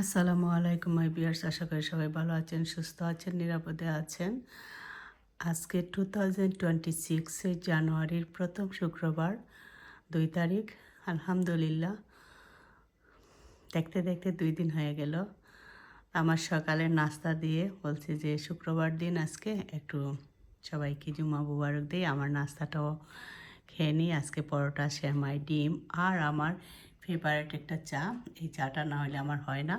আসসালামু আলাইকুম মাই বিয়ার্স আশা করি সবাই ভালো আছেন, সুস্থ আছেন, নিরাপদে আছেন। আজকে টু থাউজেন্ড টোয়েন্টি সিক্সে জানুয়ারির প্রথম শুক্রবার, দুই তারিখ, আলহামদুলিল্লাহ। দেখতে দেখতে দুই দিন হয়ে গেল। আমার সকালে নাস্তা দিয়ে বলছি যে, শুক্রবার দিন আজকে একটু সবাইকে জুমা মুবারক দিই। আমার নাস্তাটাও খেয়ে নিই। আজকে পরোটা শ্যামাই ডিম আর আমার ফেভারিট একটা চা। এই চাটা না হলে আমার হয় না।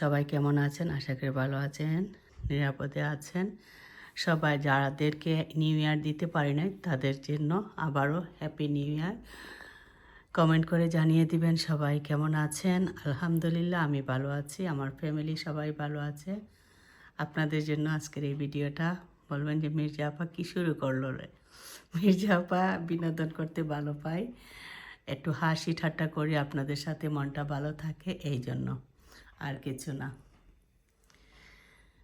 সবাই কেমন আছেন? আশা করি ভালো আছেন, নিরাপদে আছেন। সবাই যারাদেরকে নিউ ইয়ার দিতে পারি নাই, তাদের জন্য আবারও হ্যাপি নিউ ইয়ার কমেন্ট করে জানিয়ে দিবেন সবাই কেমন আছেন। আলহামদুলিল্লাহ, আমি ভালো আছি, আমার ফ্যামিলি সবাই ভালো আছে। আপনাদের জন্য আজকের এই ভিডিওটা বলবেন যে মির্জা আপা কী শুরু করল রে? মির্জা আপা বিনোদন করতে ভালো পায়। একটু হাসি ঠাট্টা করি, আপনাদের সাথে মনটা ভালো থাকে, এই জন্য। আর কিছু না।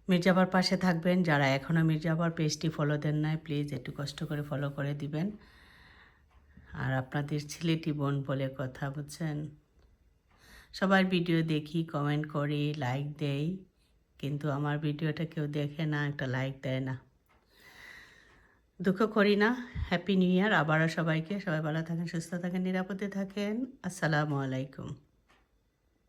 মির্জাবার পাশে থাকবেন। যারা এখনও মির্জাবার পেজটি ফলো দেন নাই প্লিজ একটু কষ্ট করে ফলো করে দিবেন। আর আপনাদের ছেলেটি বোন বলে কথা, বুঝছেন? সবার ভিডিও দেখি কমেন্ট করি লাইক দেই। কিন্তু আমার ভিডিওটা কেউ দেখে না, একটা লাইক দেয় না। দুঃখ করি না। হ্যাপি নিউ ইয়ার আবারও সবাইকে। সবাই ভালো থাকেন, সুস্থ থাকেন, নিরাপদে থাকেন। আসসালামু আলাইকুম।